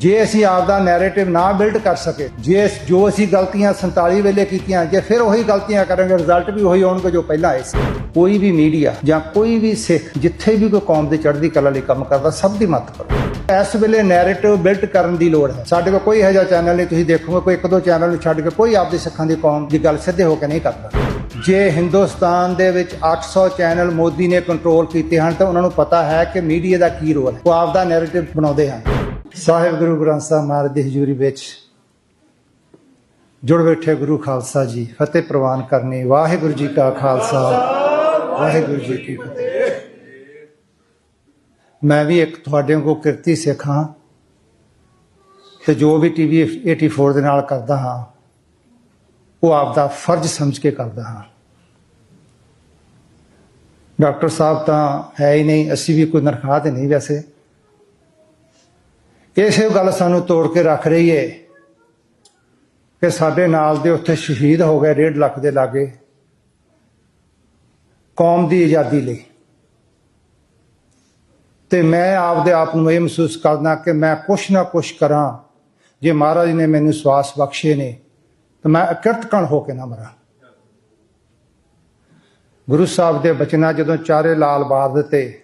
ਜੇ ਅਸੀਂ ਆਪ ਦਾ ਨੈਰੇਟਿਵ ਨਾ ਬਿਲਡ ਕਰ ਸਕੇ, ਜੇ ਜੋ ਅਸੀਂ ਗਲਤੀਆਂ 47 ਵੇਲੇ ਕੀਤੀਆਂ, ਜੇ ਫਿਰ ਉਹੀ ਗਲਤੀਆਂ ਕਰਾਂਗੇ ਰਿਜ਼ਲਟ ਵੀ ਉਹੀ ਆਉਣਗੇ ਜੋ ਪਹਿਲਾਂ ਆਏ ਸੀ। ਕੋਈ ਵੀ ਮੀਡੀਆ ਜਾਂ ਕੋਈ ਵੀ ਸਿੱਖ ਜਿੱਥੇ ਵੀ ਕੋਈ ਕੌਮ ਦੀ ਚੜ੍ਹਦੀ ਕਲਾ ਲਈ ਕੰਮ ਕਰਦਾ, ਸਭ ਦੀ ਮਦਦ ਕਰੋ। ਇਸ ਵੇਲੇ ਨੈਰੇਟਿਵ ਬਿਲਡ ਕਰਨ ਦੀ ਲੋੜ ਹੈ। ਸਾਡੇ ਕੋਲ ਕੋਈ ਇਹੋ ਜਿਹਾ ਚੈਨਲ ਨਹੀਂ, ਤੁਸੀਂ ਦੇਖੋਗੇ, ਕੋਈ ਇੱਕ ਦੋ ਚੈਨਲ ਨੂੰ ਛੱਡ ਕੇ ਕੋਈ ਆਪਦੀ ਸਿੱਖਾਂ ਦੀ ਕੌਮ ਦੀ ਗੱਲ ਸਿੱਧੇ ਹੋ ਕੇ ਨਹੀਂ ਕਰਦਾ। ਜੇ ਹਿੰਦੁਸਤਾਨ ਦੇ ਵਿੱਚ 800 ਚੈਨਲ ਮੋਦੀ ਨੇ ਕੰਟਰੋਲ ਕੀਤੇ ਹਨ, ਤਾਂ ਉਹਨਾਂ ਨੂੰ ਪਤਾ ਹੈ ਕਿ ਮੀਡੀਆ ਦਾ ਕੀ ਰੋਲ ਹੈ। ਉਹ ਆਪਦਾ ਨੈਰੇਟਿਵ ਬਣਾਉਂਦੇ ਹਨ। ਸਾਹਿਬ ਗੁਰੂ ਗ੍ਰੰਥ ਸਾਹਿਬ ਮਹਾਰਾਜ ਦੀ ਹਜ਼ੂਰੀ ਵਿੱਚ ਜੁੜ ਬੈਠੇ ਗੁਰੂ ਖਾਲਸਾ ਜੀ, ਫਤਿਹ ਪ੍ਰਵਾਨ ਕਰਨੀ, ਵਾਹਿਗੁਰੂ ਜੀ ਕਾ ਖਾਲਸਾ, ਵਾਹਿਗੁਰੂ ਜੀ ਕੀ ਫਤਿਹ। ਮੈਂ ਵੀ ਇੱਕ ਤੁਹਾਡੇ ਵਾਂਗੂ ਕਿਰਤੀ ਸਿੱਖ ਹਾਂ ਤੇ ਜੋ ਵੀ ਟੀਵੀ 84 ਦੇ ਨਾਲ ਕਰਦਾ ਹਾਂ, ਉਹ ਆਪ ਦਾ ਫਰਜ਼ ਸਮਝ ਕੇ ਕਰਦਾ ਹਾਂ। ਡਾਕਟਰ ਸਾਹਿਬ ਤਾਂ ਹੈ ਹੀ ਨਹੀਂ, ਅਸੀਂ ਵੀ ਕੋਈ ਨਰਖਾਹ ਤੇ ਨਹੀਂ ਵੈਸੇ। ਇਸੇ ਗੱਲ ਸਾਨੂੰ ਤੋੜ ਕੇ ਰੱਖ ਰਹੀ ਏ ਕਿ ਸਾਡੇ ਨਾਲ ਦੇ ਉੱਥੇ ਸ਼ਹੀਦ ਹੋ ਗਏ 1.5 ਲੱਖ ਦੇ ਲਾਗੇ ਕੌਮ ਦੀ ਆਜ਼ਾਦੀ ਲਈ। ਤੇ ਮੈਂ ਆਪਦੇ ਆਪ ਨੂੰ ਇਹ ਮਹਿਸੂਸ ਕਰਦਾ ਕਿ ਮੈਂ ਕੁਛ ਨਾ ਕੁਛ ਕਰਾਂ। ਜੇ ਮਹਾਰਾਜ ਨੇ ਮੈਨੂੰ ਸਵਾਸ ਬਖਸ਼ੇ ਨੇ, ਤਾਂ ਮੈਂ ਅਕਿਰਤ ਕਣ ਹੋ ਕੇ ਨਾ ਮਰਾਂ। ਗੁਰੂ ਸਾਹਿਬ ਦੇ ਬਚਨਾਂ ਜਦੋਂ ਚਾਰੇ ਲਾਲ ਬਾਰ ਦਿੱਤੇ,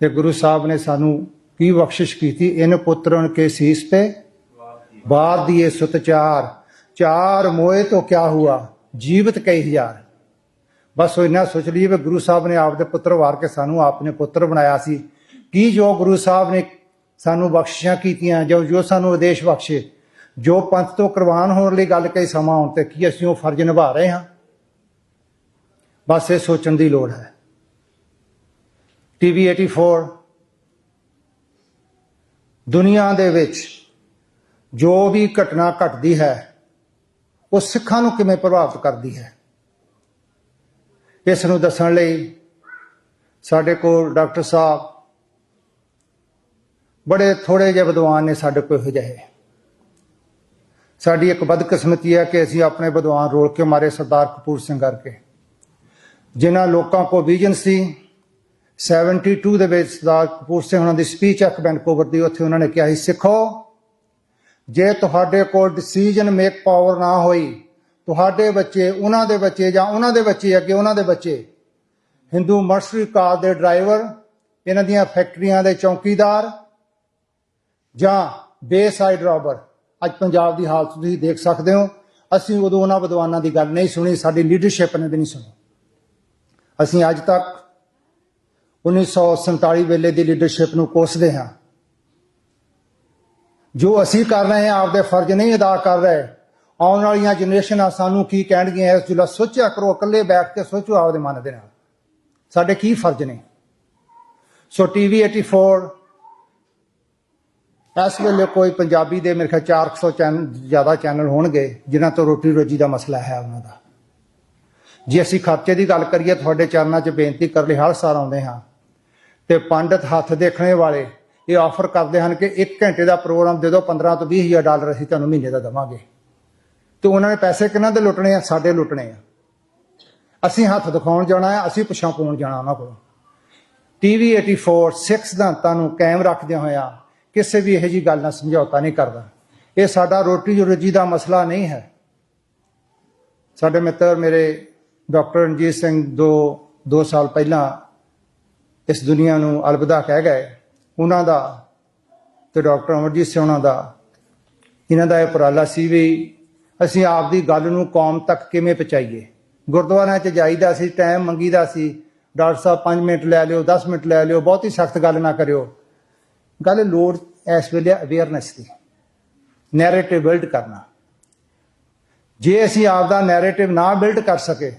ਤੇ ਗੁਰੂ ਸਾਹਿਬ ਨੇ ਸਾਨੂੰ ਕੀ ਬਖਸ਼ਿਸ਼ ਕੀਤੀ? ਇਨ ਪੁੱਤਰਨ ਕੇ ਸੀਸ ਤੇ ਬਾਰ ਦੀਏ ਸੁਤ ਚਾਰ। ਚਾਰ ਮੋਏ ਤੋਂ ਕਿਆ ਹੁਆ? ਜੀਵਤ ਕਈ ਹਜ਼ਾਰ ਬਸ ਉਹ ਇੰਨਾ ਸੋਚ ਲਈਏ ਵੀ ਗੁਰੂ ਸਾਹਿਬ ਨੇ ਆਪਦੇ ਪੁੱਤਰ ਵਾਰ ਕੇ ਸਾਨੂੰ ਆਪਨੇ ਪੁੱਤਰ ਬਣਾਇਆ ਸੀ। ਕੀ ਜੋ ਗੁਰੂ ਸਾਹਿਬ ਨੇ ਸਾਨੂੰ ਬਖਸ਼ਿਸ਼ਾਂ ਕੀਤੀਆਂ, ਜੋ ਜੋ ਸਾਨੂੰ ਆਦੇਸ਼ ਬਖਸ਼ੇ, ਜੋ ਪੰਥ ਤੋਂ ਕੁਰਬਾਨ ਹੋਣ ਲਈ ਗੱਲ ਕਈ ਸਮਾਂ ਆਉਣ ਤੇ ਕੀ ਅਸੀਂ ਉਹ ਫਰਜ਼ ਨਿਭਾ ਰਹੇ ਹਾਂ? ਬਸ ਇਹ ਸੋਚਣ ਦੀ ਲੋੜ ਹੈ। ਟੀਵੀ 84 ਦੁਨੀਆ ਦੇ ਵਿੱਚ ਜੋ ਵੀ ਘਟਨਾ ਘਟਦੀ ਹੈ, ਉਹ ਸਿੱਖਾਂ ਨੂੰ ਕਿਵੇਂ ਪ੍ਰਭਾਵਿਤ ਕਰਦੀ ਹੈ? ਇਸ ਨੂੰ ਦੱਸਣ ਲਈ ਸਾਡੇ ਕੋਲ ਡਾਕਟਰ ਸਾਹਿਬ ਬੜੇ ਥੋੜੇ ਜਿਹੇ ਵਿਦਵਾਨ ਨੇ ਸਾਡੇ ਕੋਲ ਇਹੋ ਜਿਹੇ। ਸਾਡੀ ਇੱਕ ਬਦਕਿਸਮਤੀ ਹੈ ਕਿ ਅਸੀਂ ਆਪਣੇ ਵਿਦਵਾਨ ਰੋਲ ਕੇ ਮਾਰੇ ਸਰਦਾਰ ਕਪੂਰ ਸਿੰਘ ਕਰਕੇ ਜਿਨ੍ਹਾਂ ਲੋਕਾਂ ਕੋ ਵਿਜ਼ਨ ਸੀ 72 ਦੇ ਵਿੱਚ ਸਰਦਾਰ ਕਪੂਰ ਸਿੰਘ ਉਹਨਾਂ ਦੀ ਸਪੀਚ ਇੱਕ ਵੈਨਕੂਵਰ ਦੀ, ਉੱਥੇ ਉਹਨਾਂ ਨੇ ਕਿਹਾ ਸੀ, ਸਿੱਖੋ, ਜੇ ਤੁਹਾਡੇ ਕੋਲ ਡਿਸੀਜਨ ਮੇਕ ਪਾਵਰ ਨਾ ਹੋਈ, ਤੁਹਾਡੇ ਬੱਚੇ ਉਹਨਾਂ ਦੇ ਬੱਚੇ ਜਾਂ ਉਹਨਾਂ ਦੇ ਬੱਚੇ ਅੱਗੇ ਉਹਨਾਂ ਦੇ ਬੱਚੇ ਹਿੰਦੂ ਮਰਸਰੀ ਕਾਰ ਦੇ ਡਰਾਈਵਰ ਇਹਨਾਂ ਦੀਆਂ ਫੈਕਟਰੀਆਂ ਦੇ ਚੌਕੀਦਾਰ ਜਾਂ ਬੇਸਾਈਡ ਰੋਬਰ ਅੱਜ ਪੰਜਾਬ ਦੀ ਹਾਲਤ ਤੁਸੀਂ ਦੇਖ ਸਕਦੇ ਹੋ, ਅਸੀਂ ਉਦੋਂ ਉਹਨਾਂ ਵਿਦਵਾਨਾਂ ਦੀ ਗੱਲ ਨਹੀਂ ਸੁਣੀ, ਸਾਡੀ ਲੀਡਰਸ਼ਿਪ ਨੇ ਵੀ ਨਹੀਂ ਸੁਣੀ। ਅਸੀਂ ਅੱਜ ਤੱਕ 1947 ਵੇਲੇ ਦੀ ਲੀਡਰਸ਼ਿਪ ਨੂੰ ਕੋਸਦੇ ਹਾਂ। ਜੋ ਅਸੀਂ ਕਰ ਰਹੇ ਹਾਂ, ਆਪਦੇ ਫਰਜ਼ ਨਹੀਂ ਅਦਾ ਕਰ ਰਹੇ। ਆਉਣ ਵਾਲੀਆਂ ਜਨਰੇਸ਼ਨਾਂ ਸਾਨੂੰ ਕੀ ਕਹਿਣਗੀਆਂ, ਇਸ ਜੁਲਾ ਸੋਚਿਆ ਕਰੋ, ਇਕੱਲੇ ਬੈਠ ਕੇ ਸੋਚੋ ਆਪਦੇ ਮਨ ਦੇ ਨਾਲ। ਸਾਡੇ ਕੀ ਫਰਜ਼ ਨੇ? ਸੋ ਟੀਵੀ 84 ਇਸ ਵੇਲੇ ਕੋਈ ਪੰਜਾਬੀ ਦੇ ਮੇਰੇ ਖਿਆਲ 400 ਚੈਨਲ ਜ਼ਿਆਦਾ ਚੈਨਲ ਹੋਣਗੇ, ਜਿਨ੍ਹਾਂ ਤੋਂ ਰੋਟੀ ਰੋਜੀ ਦਾ ਮਸਲਾ ਹੈ ਉਹਨਾਂ ਦਾ। ਜੇ ਅਸੀਂ ਖਰਚੇ ਦੀ ਗੱਲ ਕਰੀਏ, ਤੁਹਾਡੇ ਚਰਨਾਂ 'ਚ ਬੇਨਤੀ ਕਰ ਲਈ ਹਰ ਸਾਲ ਆਉਂਦੇ ਹਾਂ। ਤੇ ਪੰਡਤ ਹੱਥ ਦੇਖਣੇ ਵਾਲੇ ਇਹ ਆਫਰ ਕਰਦੇ ਹਨ ਕਿ 1 ਘੰਟੇ ਦਾ ਪ੍ਰੋਗਰਾਮ ਦੇ ਦਿਓ 15 ਤੋਂ 20 ਹਜ਼ਾਰ ਡਾਲਰ ਅਸੀਂ ਤੁਹਾਨੂੰ ਮਹੀਨੇ ਦਾ ਦੇਵਾਂਗੇ। ਤੇ ਉਹਨਾਂ ਨੇ ਪੈਸੇ ਕਿਹਨਾਂ ਦੇ ਲੁੱਟਣੇ ਆ? ਸਾਡੇ ਲੁੱਟਣੇ ਆ। ਅਸੀਂ ਹੱਥ ਦਿਖਾਉਣ ਜਾਣਾ ਹੈ ਅਸੀਂ ਪਿਛਾਂ ਪਾਉਣ ਜਾਣਾ ਉਹਨਾਂ ਕੋਲੋਂ। ਟੀਵੀ 84 ਸਿੱਖ ਸਿਧਾਂਤਾਂ ਨੂੰ ਕਾਇਮ ਰੱਖਦਿਆਂ ਹੋਇਆਂ ਕਿਸੇ ਵੀ ਇਹੋ ਜੀ ਗੱਲ ਨਾਲ ਸਮਝੌਤਾ ਨਹੀਂ ਕਰਦਾ। ਇਹ ਸਾਡਾ ਰੋਟੀ ਰੋਜੀ ਦਾ ਮਸਲਾ ਨਹੀਂ ਹੈ। ਸਾਡੇ ਮਿੱਤਰ ਮੇਰੇ ਡਾਕਟਰ ਰਣਜੀਤ ਸਿੰਘ ਦੋ ਦੋ ਸਾਲ ਪਹਿਲਾਂ ਇਸ ਦੁਨੀਆ ਨੂੰ ਅਲਵਿਦਾ ਕਹਿ ਗਏ। ਉਹਨਾਂ ਦਾ ਤੇ ਡਾਕਟਰ ਅਮਰਜੀਤ ਸਿੰਘ ਉਹਨਾਂ ਦਾ। ਇਹਨਾਂ ਦਾ ਇਹ ਉਪਰਾਲਾ ਸੀ ਵੀ ਅਸੀਂ ਆਪ ਦੀ ਗੱਲ ਨੂੰ ਕੌਮ ਤੱਕ ਕਿਵੇਂ ਪਹੁੰਚਾਈਏ। ਗੁਰਦੁਆਰਿਆਂ 'ਚ ਜਾਈਦਾ ਸੀ ਟਾਈਮ ਮੰਗੀਦਾ ਸੀ। ਡਾਕਟਰ ਸਾਹਿਬ 5 ਮਿੰਟ ਲੈ ਲਿਓ 10 ਮਿੰਟ ਲੈ ਲਿਓ, ਬਹੁਤੀ ਸਖਤ ਗੱਲ ਨਾ ਕਰਿਓ। ਗੱਲ ਲੋੜ ਇਸ ਵੇਲੇ ਅਵੇਅਰਨੈਸ ਦੀ। ਨੈਰੇਟਿਵ ਬਿਲਡ ਕਰਨਾ। ਜੇ ਅਸੀਂ ਆਪ ਦਾ ਨੈਰੇਟਿਵ ਨਾ ਬਿਲਡ ਕਰ ਸਕੇ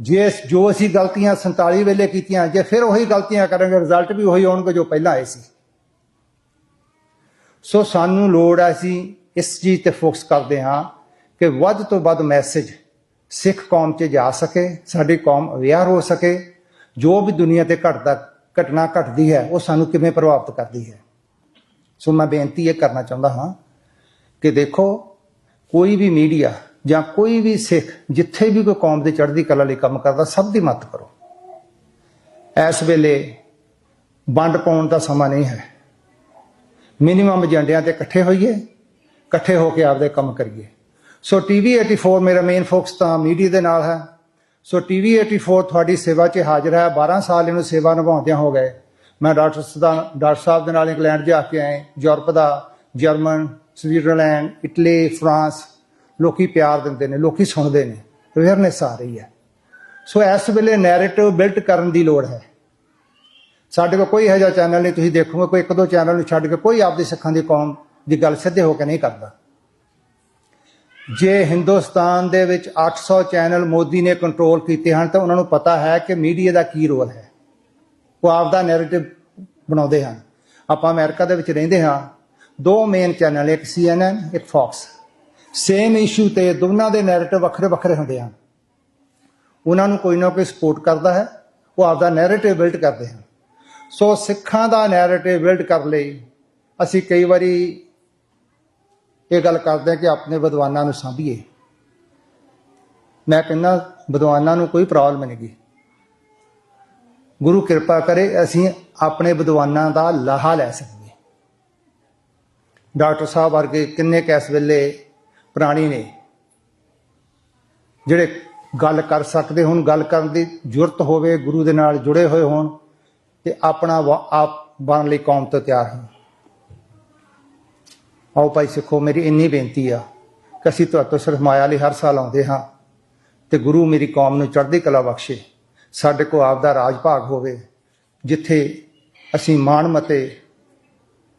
ਜੇ ਜੋ ਅਸੀਂ ਗਲਤੀਆਂ 47 ਵੇਲੇ ਕੀਤੀਆਂ, ਜੇ ਫਿਰ ਉਹੀ ਗਲਤੀਆਂ ਕਰਾਂਗੇ ਰਿਜ਼ਲਟ ਵੀ ਉਹੀ ਆਉਣਗੇ ਜੋ ਪਹਿਲਾਂ ਆਏ ਸੀ। ਸੋ ਸਾਨੂੰ ਲੋੜ ਹੈ ਅਸੀਂ ਇਸ ਚੀਜ਼ ਤੇ ਫੋਕਸ ਕਰਦੇ ਹਾਂ ਕਿ ਵੱਧ ਤੋਂ ਵੱਧ ਮੈਸੇਜ ਸਿੱਖ ਕੌਮ 'ਚ ਜਾ ਸਕੇ, ਸਾਡੀ ਕੌਮ ਅਵੇਅਰ ਹੋ ਸਕੇ। ਜੋ ਵੀ ਦੁਨੀਆ ਤੇ ਘਟਦਾ ਘਟਨਾ ਘਟਦੀ ਹੈ, ਉਹ ਸਾਨੂੰ ਕਿਵੇਂ ਪ੍ਰਭਾਵਿਤ ਕਰਦੀ ਹੈ। ਸੋ ਮੈਂ ਬੇਨਤੀ ਇਹ ਕਰਨਾ ਚਾਹੁੰਦਾ ਹਾਂ ਕਿ ਦੇਖੋ, ਕੋਈ ਵੀ ਮੀਡੀਆ ਜਾਂ ਕੋਈ ਵੀ ਸਿੱਖ ਜਿੱਥੇ ਵੀ ਕੋਈ ਕੌਮ ਦੀ ਚੜ੍ਹਦੀ ਕਲਾ ਲਈ ਕੰਮ ਕਰਦਾ, ਸਭ ਦੀ ਮਦਦ ਕਰੋ। ਇਸ ਵੇਲੇ ਵੰਡ ਪਾਉਣ ਦਾ ਸਮਾਂ ਨਹੀਂ ਹੈ। ਮਿਨੀਮਮ ਏਜੰਡਿਆਂ ਤੇ ਇਕੱਠੇ ਹੋਈਏ, ਇਕੱਠੇ ਹੋ ਕੇ ਆਪਦੇ ਕੰਮ ਕਰੀਏ। ਸੋ ਟੀਵੀ 84 ਮੇਰਾ ਮੇਨ ਫੋਕਸ ਤਾਂ ਮੀਡੀਆ ਦੇ ਨਾਲ ਹੈ। ਸੋ ਟੀਵੀ 84 ਤੁਹਾਡੀ ਸੇਵਾ 'ਚ ਹਾਜ਼ਰ ਹੈ। 12 ਸਾਲ ਇਹਨੂੰ ਸੇਵਾ ਨਿਭਾਉਂਦਿਆਂ ਹੋ ਗਏ। ਮੈਂ ਡਾਕਟਰ ਸਦਾ, ਡਾਕਟਰ ਸਾਹਿਬ ਦੇ ਨਾਲ ਇੰਗਲੈਂਡ ਜਾ ਕੇ ਆਏ ਯੂਰਪ ਦਾ, ਜਰਮਨ, ਸਵਿਟਜ਼ਰਲੈਂਡ, ਇਟਲੀ, ਫਰਾਂਸ ਲੋਕੀ ਪਿਆਰ ਦਿੰਦੇ ਨੇ, ਲੋਕੀ ਸੁਣਦੇ ਨੇ ਅਵੇਅਰਨੈਸ ਆ ਰਹੀ ਹੈ। ਸੋ ਇਸ ਵੇਲੇ ਨੈਰੇਟਿਵ ਬਿਲਟ ਕਰਨ ਦੀ ਲੋੜ ਹੈ। ਸਾਡੇ ਕੋਲ ਕੋਈ ਇਹੋ ਜਿਹਾ ਚੈਨਲ ਨਹੀਂ, ਤੁਸੀਂ ਦੇਖੋਗੇ ਕੋਈ ਇੱਕ ਦੋ ਚੈਨਲ ਨੂੰ ਛੱਡ ਕੇ ਕੋਈ ਆਪਦੇ ਸਿੱਖਾਂ ਦੀ ਕੌਮ ਦੀ ਗੱਲ ਸਿੱਧੇ ਹੋ ਕੇ ਨਹੀਂ ਕਰਦਾ। ਜੇ ਹਿੰਦੁਸਤਾਨ ਦੇ ਵਿੱਚ 800 ਚੈਨਲ ਮੋਦੀ ਨੇ ਕੰਟਰੋਲ ਕੀਤੇ ਹਨ, ਤਾਂ ਉਹਨਾਂ ਨੂੰ ਪਤਾ ਹੈ ਕਿ ਮੀਡੀਆ ਦਾ ਕੀ ਰੋਲ ਹੈ। ਉਹ ਆਪਦਾ ਨੈਰੇਟਿਵ ਬਣਾਉਂਦੇ ਹਨ। ਆਪਾਂ ਅਮਰੀਕਾ ਦੇ ਵਿੱਚ ਰਹਿੰਦੇ ਹਾਂ, ਦੋ ਮੇਨ ਚੈਨਲ ਇੱਕ CNN, ਇੱਕ Fox ਸੇਮ ਇਸ਼ੂ ਤੇ ਦੋਨਾਂ ਦੇ ਨੈਰੇਟਿਵ ਵੱਖਰੇ ਵੱਖਰੇ ਹੁੰਦੇ ਹਨ। ਉਹਨਾਂ ਨੂੰ ਕੋਈ ਨਾ ਕੋਈ ਸਪੋਰਟ ਕਰਦਾ ਹੈ, ਉਹ ਆਪਦਾ ਨੈਰੇਟਿਵ ਬਿਲਡ ਕਰਦੇ ਹਨ। ਸੋ ਸਿੱਖਾਂ ਦਾ ਨੈਰੇਟਿਵ ਬਿਲਡ ਕਰ ਲਈ ਅਸੀਂ ਕਈ ਵਾਰੀ ਇਹ ਗੱਲ ਕਰਦੇ ਹਾਂ ਕਿ ਆਪਣੇ ਵਿਦਵਾਨਾਂ ਨੂੰ ਸਾਂਭੀਏ। ਮੈਂ ਕਹਿੰਦਾ, ਵਿਦਵਾਨਾਂ ਨੂੰ ਕੋਈ ਪ੍ਰੋਬਲਮ ਨਹੀਂ ਗੀ। ਗੁਰੂ ਕਿਰਪਾ ਕਰੇ ਅਸੀਂ ਆਪਣੇ ਵਿਦਵਾਨਾਂ ਦਾ ਲਾਹਾ ਲੈ ਸਕੀਏ। ਡਾਕਟਰ ਸਾਹਿਬ ਵਰਗੇ ਕਿੰਨੇ ਕੈਸ ਵੇਲੇ ਪ੍ਰਾਣੀ ਨੇ ਜਿਹੜੇ ਗੱਲ ਕਰ ਸਕਦੇ ਹੋਣ, ਗੱਲ ਕਰਨ ਦੀ ਜ਼ਰੂਰਤ ਹੋਵੇ, ਗੁਰੂ ਦੇ ਨਾਲ ਜੁੜੇ ਹੋਏ ਹੋਣ ਤੇ ਆਪਣਾ ਆਪ ਬਣਨ ਲਈ ਕੌਮ ਤੋਂ ਤਿਆਰ ਹਾਂ ਆਓ ਭਾਈ ਸਿੱਖੋ, ਮੇਰੀ ਇੰਨੀ ਬੇਨਤੀ ਆ ਕਿ ਅਸੀਂ ਤੁਹਾਡੇ ਤੋਂ ਸਿਰਫ ਮਾਇਆ ਲਈ ਹਰ ਸਾਲ ਆਉਂਦੇ ਹਾਂ ਤੇ ਗੁਰੂ ਮੇਰੀ ਕੌਮ ਨੂੰ ਚੜ੍ਹਦੀ ਕਲਾ ਬਖਸ਼ੇ। ਸਾਡੇ ਕੋ ਆਪ ਦਾ ਰਾਜ ਭਾਗ ਹੋਵੇ, ਜਿੱਥੇ ਅਸੀਂ ਮਾਣ ਮਤੇ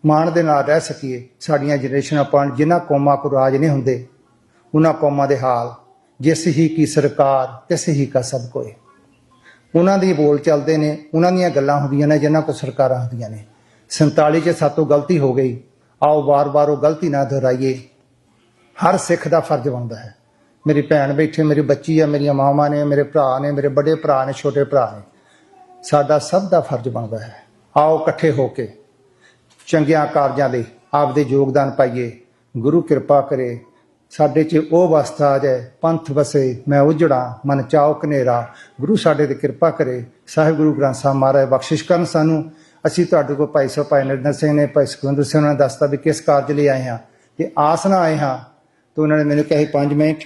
ਮਾਣ ਦੇ ਨਾਲ ਰਹਿ ਸਕੀਏ। ਸਾਡੀਆਂ ਜਨਰੇਸ਼ਨਾਂ ਪਾਣ ਜਿਨ੍ਹਾਂ ਕੌਮਾਂ ਕੋ ਰਾਜ ਨਹੀਂ ਹੁੰਦੇ, ਉਹਨਾਂ ਕੌਮਾਂ ਦੇ ਹਾਲ, ਜਿਸ ਹੀ ਕੀ ਸਰਕਾਰ, ਤਿਸ ਹੀ ਕਾ ਸਭ ਕੋਏ ਉਹਨਾਂ ਦੀ ਬੋਲ ਚੱਲਦੇ ਨੇ, ਉਹਨਾਂ ਦੀਆਂ ਗੱਲਾਂ ਹੁੰਦੀਆਂ ਨੇ, ਜਿਨ੍ਹਾਂ ਕੋ ਸਰਕਾਰਾਂ ਹੁੰਦੀਆਂ ਨੇ। 47 ਚ ਸਾਤੋਂ ਗਲਤੀ ਹੋ ਗਈ। ਆਓ ਵਾਰ-ਵਾਰ ਉਹ ਗਲਤੀ ਨਾ ਦੁਹਰਾਈਏ। ਹਰ ਸਿੱਖ ਦਾ ਫਰਜ਼ ਬਣਦਾ ਹੈ। ਮੇਰੀ ਭੈਣ ਬੈਠੇ, ਮੇਰੀ ਬੱਚੀ ਆ, ਮੇਰੀਆਂ ਮਾਵਾਂ ਨੇ, ਮੇਰੇ ਭਰਾ ਨੇ, ਮੇਰੇ ਵੱਡੇ ਭਰਾ ਨੇ, ਛੋਟੇ ਭਰਾ ਨੇ। ਸਾਡਾ ਸਭ ਦਾ ਫਰਜ਼ ਬਣਦਾ ਹੈ। ਆਓ ਇਕੱਠੇ ਹੋ ਕੇ ਚੰਗਿਆਂ ਕਾਰਜਾਂ ਦੇ ਆਪਦੇ ਯੋਗਦਾਨ ਪਾਈਏ। ਗੁਰੂ ਕਿਰਪਾ ਕਰੇ। ਸਾਡੇ 'ਚ ਉਹ ਅਵਸਥਾ ਆ ਜਾਏ, ਪੰਥ ਵਸੇ ਮੈਂ ਉਜੜਾ, ਮਨ ਚਾਉ ਕਨੇਰਾ ਗੁਰੂ ਸਾਡੇ ਤੇ ਕਿਰਪਾ ਕਰੇ। ਸਾਹਿਬ ਗੁਰੂ ਗ੍ਰੰਥ ਸਾਹਿਬ ਮਹਾਰਾਜ ਬਖਸ਼ਿਸ਼ ਕਰਨ ਸਾਨੂੰ। ਅਸੀਂ ਤੁਹਾਡੇ ਕੋਲ ਭਾਈ ਸਾਹਿਬ, ਭਾਈ ਨਰਿੰਦਰ ਸਿੰਘ ਨੇ, ਭਾਈ ਸੁਖਵਿੰਦਰ ਸਿੰਘ ਨੇ ਦੱਸਤਾ ਵੀ ਕਿਸ ਕਾਰਜ ਲਈ ਆਏ ਹਾਂ। ਤੇ ਆਸ ਨਾ ਆਏ ਹਾਂ, ਤਾਂ ਉਹਨਾਂ ਨੇ ਮੈਨੂੰ ਕਹੇ 5 ਮਿੰਟ।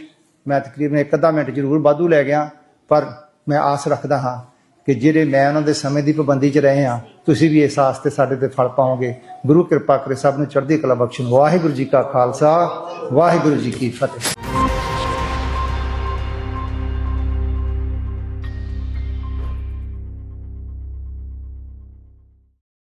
ਮੈਂ ਤਕਰੀਬਨ ਇੱਕ ਅੱਧਾ ਮਿੰਟ ਜ਼ਰੂਰ ਵਾਧੂ ਲੈ ਗਿਆ, ਪਰ ਮੈਂ ਆਸ ਰੱਖਦਾ ਹਾਂ। ਕਿ ਜਿਹੜੇ ਮੈਂ ਉਹਨਾਂ ਦੇ ਸਮੇਂ ਦੀ ਪਾਬੰਦੀ 'ਚ ਰਹੇ ਹਾਂ, ਤੁਸੀਂ ਵੀ ਇਸ ਆਸ ਤੇ ਸਾਡੇ ਤੇ ਫਲ ਪਾਓਗੇ। ਗੁਰੂ ਕਿਰਪਾ ਕਰੇ ਸਭ ਨੂੰ ਚੜ੍ਹਦੀ ਕਲਾ ਬਖਸ਼ਣ। ਵਾਹਿਗੁਰੂ ਜੀ ਕਾ ਖਾਲਸਾ, ਵਾਹਿਗੁਰੂ ਜੀ ਕੀ ਫਤਿਹ।